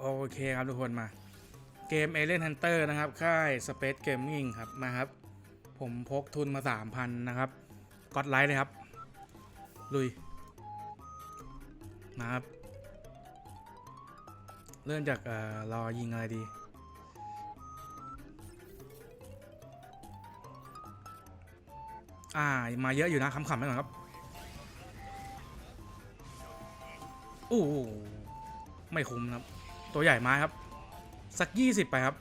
โอเคครับทุกคนมา เกม Alien Hunter นะครับ ค่าย Space Gaming ครับมาครับ ผมพกทุนมา 3,000 นะครับกดไลค์เลยครับ ลุย นะครับ เริ่มจากเอ่อรอยิงอะไรดี อ่า มาเยอะอยู่นะขำไปก่อนครับอู้ไม่คุ้มนะครับ ตัวใหญ่มาครับ สักยี่สิบไปครับ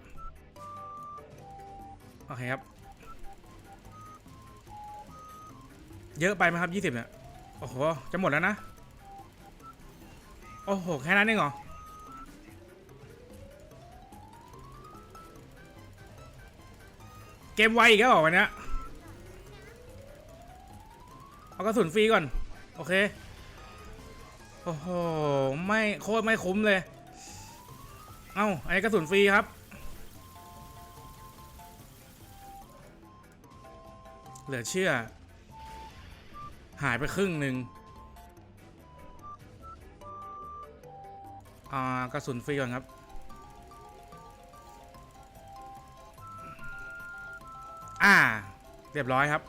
โอเคครับ เยอะไปไหมครับยี่สิบเนี่ย โอ้โห จะหมดแล้วนะ โอ้โห แค่นั้นเองเหรอ เกมไวอีกแล้วเหรอวันนี้เอากระสุนฟรีก่อน โอเค โอ้โห ไม่โคตรไม่คุ้มเลย เอ้าอันนี้กระสุนฟรีครับ เหลือเชื่อ หายไปครึ่งหนึ่งอ่ากระสุนฟรีก่อนครับ อ่า เรียบร้อยครับ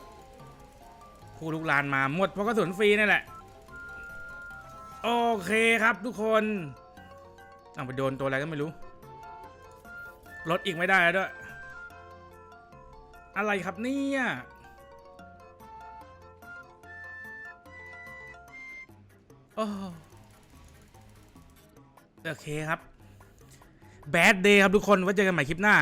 ผู้ลุกลานมาหมดเพราะกระสุนฟรีนั่นแหละ โอเคครับทุกคน อาไปโดนตัวอะไรก็ไม่รู้ลดอีกไม่ได้แล้วด้วย อะไรครับเนี่ยโอ้โอเคครับ แบดเดย์ครับทุกคนไว้เจอกันใหม่คลิปหน้า